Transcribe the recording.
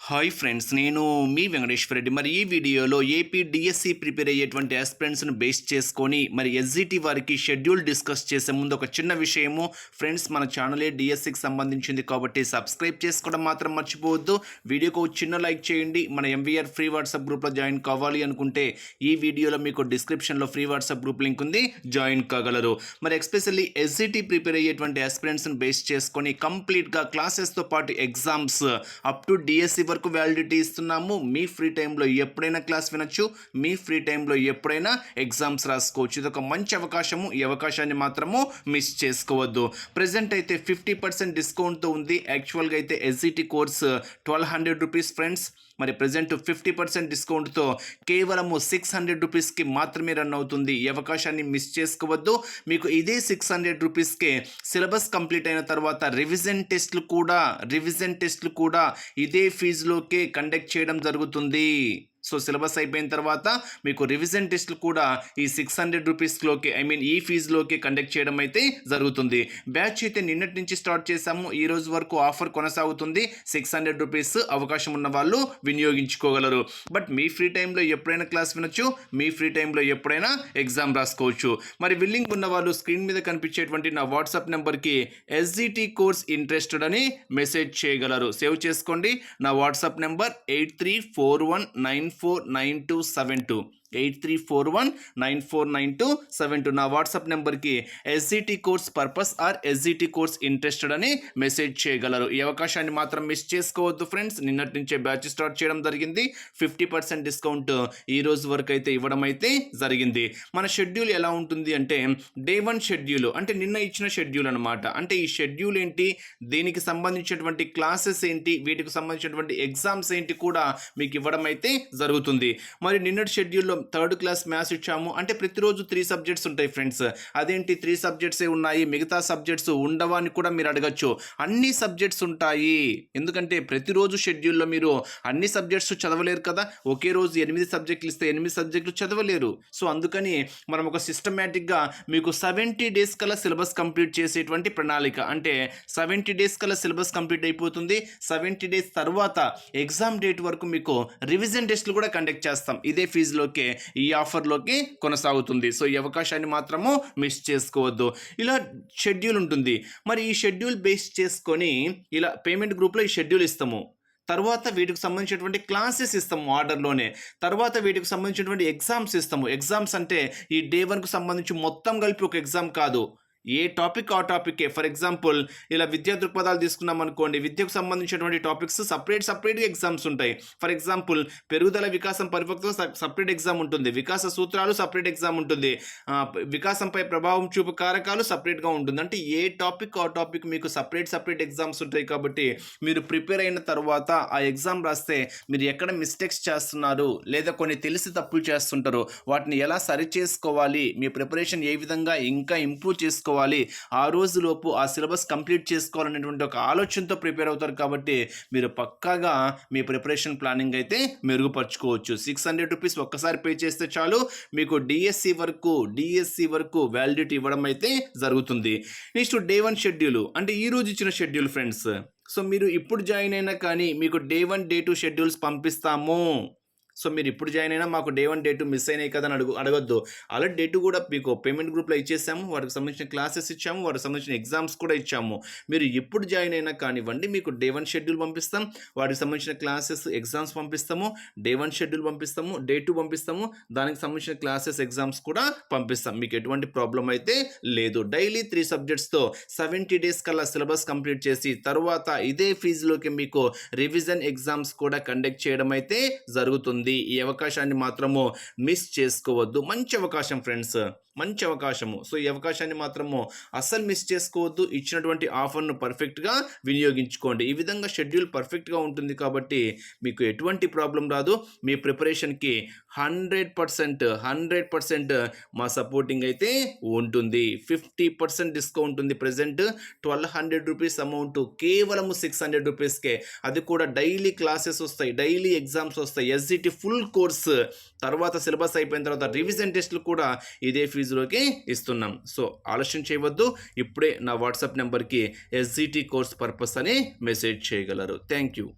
Hi friends నేను మీ వెంకటేశ్వర రెడ్డి. మరి ఈ వీడియోలో ఏపీ డిఎస్సి ప్రిపేర్ అయ్యేటువంటి ఆస్పిరెంట్స్ను బేస్ చేసుకొని మరి ఎస్జిటి వారికి షెడ్యూల్ డిస్కస్ చేసే ముందు ఒక చిన్న విషయము. ఫ్రెండ్స్ మన ఛానలే డిఎస్సికి సంబంధించింది కాబట్టి సబ్స్క్రైబ్ చేసుకోవడం మాత్రం మర్చిపోవద్దు. వీడియోకు చిన్న లైక్ చేయండి. మన ఎంవీఆర్ ఫ్రీ వాట్సాప్ గ్రూప్లో జాయిన్ కావాలి అనుకుంటే ఈ వీడియోలో మీకు డిస్క్రిప్షన్లో ఫ్రీ వాట్సాప్ గ్రూప్ లింక్ ఉంది. జాయిన్ కాగలరు. మరి ఎక్స్పెషల్లీ ఎస్జిటి ప్రిపేర్ అయ్యేటువంటి ఆస్పిరెంట్స్ను బేస్ చేసుకొని కంప్లీట్గా క్లాసెస్తో పాటు ఎగ్జామ్స్ అప్ టు డిఎస్సి వరకు వ్యాలిడిటీ ఇస్తున్నాము. మీ ఫ్రీ టైంలో ఎప్పుడైనా క్లాస్ వినొచ్చు. మీ ఫ్రీ టైంలో ఎప్పుడైనా ఎగ్జామ్స్ రాసుకోవచ్చు. ఇది ఒక మంచి అవకాశము. ఈ అవకాశాన్ని మాత్రము మిస్ చేసుకోవద్దు. ప్రజెంట్ అయితే ఫిఫ్టీ పర్సెంట్ డిస్కౌంట్తో ఉంది. యాక్చువల్గా అయితే SET course twelve hundred rupees friends మరి ప్రజెంట్ ఫిఫ్టీ పర్సెంట్ డిస్కౌంట్తో కేవలము సిక్స్ హండ్రెడ్ రూపీస్కి మాత్రమే రన్ అవుతుంది. ఈ అవకాశాన్ని మిస్ చేసుకోవద్దు. మీకు ఇదే సిక్స్ హండ్రెడ్ రూపీస్కే సిలబస్ కంప్లీట్ అయిన తర్వాత రివిజన్ టెస్ట్లు కూడా రివిజన్ టెస్ట్లు కూడా ఇదే ఫీజులోకే కండక్ట్ చేయడం జరుగుతుంది. సో సిలబస్ అయిపోయిన తర్వాత మీకు రివిజన్ టెస్ట్లు కూడా ఈ సిక్స్ హండ్రెడ్ రూపీస్లోకి ఐ మీన్ ఈ ఫీజులోకి కండక్ట్ చేయడం అయితే జరుగుతుంది. బ్యాచ్ అయితే నిన్నటి నుంచి స్టార్ట్ చేశాము. ఈ రోజు వరకు ఆఫర్ కొనసాగుతుంది. సిక్స్ హండ్రెడ్ రూపీస్ అవకాశం ఉన్న వాళ్ళు వినియోగించుకోగలరు. బట్ మీ ఫ్రీ టైంలో ఎప్పుడైనా క్లాస్ వినొచ్చు. మీ ఫ్రీ టైంలో ఎప్పుడైనా ఎగ్జామ్ రాసుకోవచ్చు. మరి విల్లింగ్ ఉన్న వాళ్ళు స్క్రీన్ మీద కనిపించేటువంటి నా వాట్సాప్ నెంబర్కి ఎస్జిటి కోర్స్ ఇంట్రెస్టెడ్ అని మెసేజ్ చేయగలరు. సేవ్ చేసుకోండి. నా WhatsApp number eight three four one nine four nine two seven two eight three four one nine four nine two seven two నా వాట్సాప్ నెంబర్కి SGT course purpose or SGT course interested అని message చేయగలరు. ఈ అవకాశాన్ని మాత్రం miss చేసుకోవద్దు friends. నిన్నటి నుంచే బ్యాచ్ స్టార్ట్ చేయడం జరిగింది. ఫిఫ్టీ పర్సెంట్ డిస్కౌంట్ ఈ రోజు వరకు అయితే ఇవ్వడం అయితే జరిగింది. మన షెడ్యూల్ ఎలా ఉంటుంది అంటే డే వన్ షెడ్యూల్ అంటే నిన్న ఇచ్చిన షెడ్యూల్ అనమాట అంటే ఈ షెడ్యూల్ ఏంటి? దీనికి సంబంధించినటువంటి క్లాసెస్ ఏంటి? వీటికి సంబంధించినటువంటి ఎగ్జామ్స్ ఏంటి కూడా మీకు ఇవ్వడం అయితే జరుగుతుంది. మరి నిన్నటి షెడ్యూల్లో థర్డ్ క్లాస్ మ్యాథ్స్ ఇచ్చాము. అంటే ప్రతిరోజు త్రీ సబ్జెక్ట్స్ ఉంటాయి ఫ్రెండ్స్ అదేంటి? త్రీ సబ్జెక్ట్సే ఉన్నాయి? మిగతా సబ్జెక్ట్స్ ఉండవా అని కూడా మీరు అడగచ్చు. అన్ని సబ్జెక్ట్స్ ఉంటాయి. ఎందుకంటే ప్రతిరోజు షెడ్యూల్లో మీరు అన్ని సబ్జెక్ట్స్ చదవలేరు కదా? ఒకే రోజు ఎనిమిది సబ్జెక్టులు ఇస్తే ఎనిమిది సబ్జెక్టులు చదవలేరు. సో అందుకని మనం ఒక సిస్టమేటిక్గా మీకు సెవెంటీ డేస్ కల్లా సిలబస్ కంప్లీట్ చేసేటువంటి ప్రణాళిక. అంటే సెవెంటీ డేస్ కల్లా సిలబస్ కంప్లీట్ అయిపోతుంది. సెవెంటీ డేస్ తర్వాత ఎగ్జామ్ డేట్ వరకు మీకు రివిజన్ టెస్ట్లు కూడా కండక్ట్ చేస్తాం. ఇదే ఫీజులోకి ఈ ఆఫర్లోకి కొనసాగుతుంది. సో ఈ అవకాశాన్ని మాత్రము మిస్ చేసుకోవద్దు. ఇలా షెడ్యూల్ ఉంటుంది. మరి ఈ షెడ్యూల్ బేస్ చేసుకొని ఇలా పేమెంట్ గ్రూప్లో ఈ షెడ్యూల్ ఇస్తాము. తర్వాత వీటికి సంబంధించినటువంటి క్లాసెస్ ఇస్తాము ఆర్డర్లోనే తర్వాత వీటికి సంబంధించినటువంటి ఎగ్జామ్స్ ఇస్తాము. ఎగ్జామ్స్ అంటే ఈ డే వన్కు సంబంధించి మొత్తం కలిపి ఒక ఎగ్జామ్ కాదు. ఏ టాపిక్ ఆ టాపికే. ఫర్ ఎగ్జాంపుల్ ఇలా విద్యా దృక్పథాలు తీసుకున్నాం అనుకోండి విద్యకు సంబంధించినటువంటి టాపిక్స్ సపరేట్ సపరేట్గా ఎగ్జామ్స్ ఉంటాయి. ఫర్ ఎగ్జాంపుల్ పెరుగుదల వికాసం పరిపక్వత సపరేట్ ఎగ్జామ్ ఉంటుంది. వికాస సూత్రాలు సపరేట్ ఎగ్జామ్ ఉంటుంది. వికాసంపై ప్రభావం చూపు కారకాలు సపరేట్గా ఉంటుంది. అంటే ఏ టాపిక్ ఆ టాపిక్ మీకు సపరేట్ సపరేట్ ఎగ్జామ్స్ ఉంటాయి కాబట్టి మీరు ప్రిపేర్ అయిన తర్వాత ఆ ఎగ్జామ్ రాస్తే మీరు ఎక్కడ మిస్టేక్స్ చేస్తున్నారు లేదా కొన్ని తెలిసి తప్పులు చేస్తుంటారు వాటిని ఎలా సరి చేసుకోవాలి మీ ప్రిపరేషన్ ఏ విధంగా ఇంకా ఇంప్రూవ్ చేసుకోవాలి ఆ రోజులోపు ఆ సిలబస్ కంప్లీట్ చేసుకోవాలనేటువంటి ఒక ఆలోచనతో ప్రిపేర్ అవుతారు కాబట్టి మీరు పక్కాగా మీ ప్రిపరేషన్ ప్లానింగ్ అయితే మెరుగుపరచుకోవచ్చు. సిక్స్ హండ్రెడ్ రూపీస్ ఒక్కసారి పే చేస్తే చాలు మీకు డిఎస్సి వరకు డిఎస్సి వరకు వ్యాలిడిటీ ఇవ్వడం అయితే జరుగుతుంది. Next day one schedule. అంటే ఈ రోజు ఇచ్చిన షెడ్యూల్ ఫ్రెండ్స్. సో మీరు ఇప్పుడు జాయిన్ అయినా కానీ మీకు day one day two schedules పంపిస్తాము. సో మీరు ఇప్పుడు జాయిన్ అయినా మాకు day one day two miss అయినాయి కదా అని అడుగు అడగొద్దు. ఆల్రెడీ డే టూ కూడా మీకు పేమెంట్ గ్రూప్లో ఇచ్చేసాము వాటికి సంబంధించిన క్లాసెస్ ఇచ్చాము వాటికి సంబంధించిన ఎగ్జామ్స్ కూడా ఇచ్చాము. మీరు ఎప్పుడు జాయిన్ అయినా కానివ్వండి మీకు డే వన్ షెడ్యూల్ పంపిస్తాం వాటికి సంబంధించిన క్లాసెస్ ఎగ్జామ్స్ పంపిస్తాము డే వన్ షెడ్యూల్ పంపిస్తాము డే టూ పంపిస్తాము దానికి సంబంధించిన క్లాసెస్ ఎగ్జామ్స్ కూడా పంపిస్తాం. మీకు ఎటువంటి ప్రాబ్లం అయితే లేదు. డైలీ త్రీ సబ్జెక్ట్స్తో సెవెంటీ డేస్ కల్లా సిలబస్ కంప్లీట్ చేసి తర్వాత ఇదే ఫీజులోకి మీకు రివిజన్ ఎగ్జామ్స్ కూడా కండక్ట్ చేయడం అయితే జరుగుతుంది. ఈ అవకాశాన్ని మాత్రము మిస్ చేసుకోవద్దు. మంచి అవకాశం ఫ్రెండ్స్ మంచి అవకాశము. సో ఈ అవకాశాన్ని మాత్రము అస్సలు మిస్ చేసుకోవద్దు. ఇచ్చినటువంటి ఆఫర్ను పర్ఫెక్ట్గా వినియోగించుకోండి. ఈ విధంగా షెడ్యూల్ పర్ఫెక్ట్గా ఉంటుంది కాబట్టి మీకు ఎటువంటి ప్రాబ్లం రాదు. మీ ప్రిపరేషన్కి హండ్రెడ్ పర్సెంట్ హండ్రెడ్ పర్సెంట్ మా సపోర్టింగ్ అయితే ఉంటుంది. ఫిఫ్టీ పర్సెంట్ డిస్కౌంట్ ఉంది present twelve hundred rupees amount కేవలం సిక్స్ హండ్రెడ్ రూపీస్కే అది కూడా డైలీ క్లాసెస్ వస్తాయి. డైలీ ఎగ్జామ్స్ వస్తాయి. SGT full course. తర్వాత సిలబస్ అయిపోయిన తర్వాత రివిజన్ టెస్ట్లు కూడా ఇదే ఫీజులోకి ఇస్తున్నాం. సో ఆలస్యం చేయవద్దు. ఇప్పుడే నా వాట్సాప్ నెంబర్కి ఎస్జిటి కోర్స్ పర్పస్ అని మెసేజ్ చేయగలరు. Thank you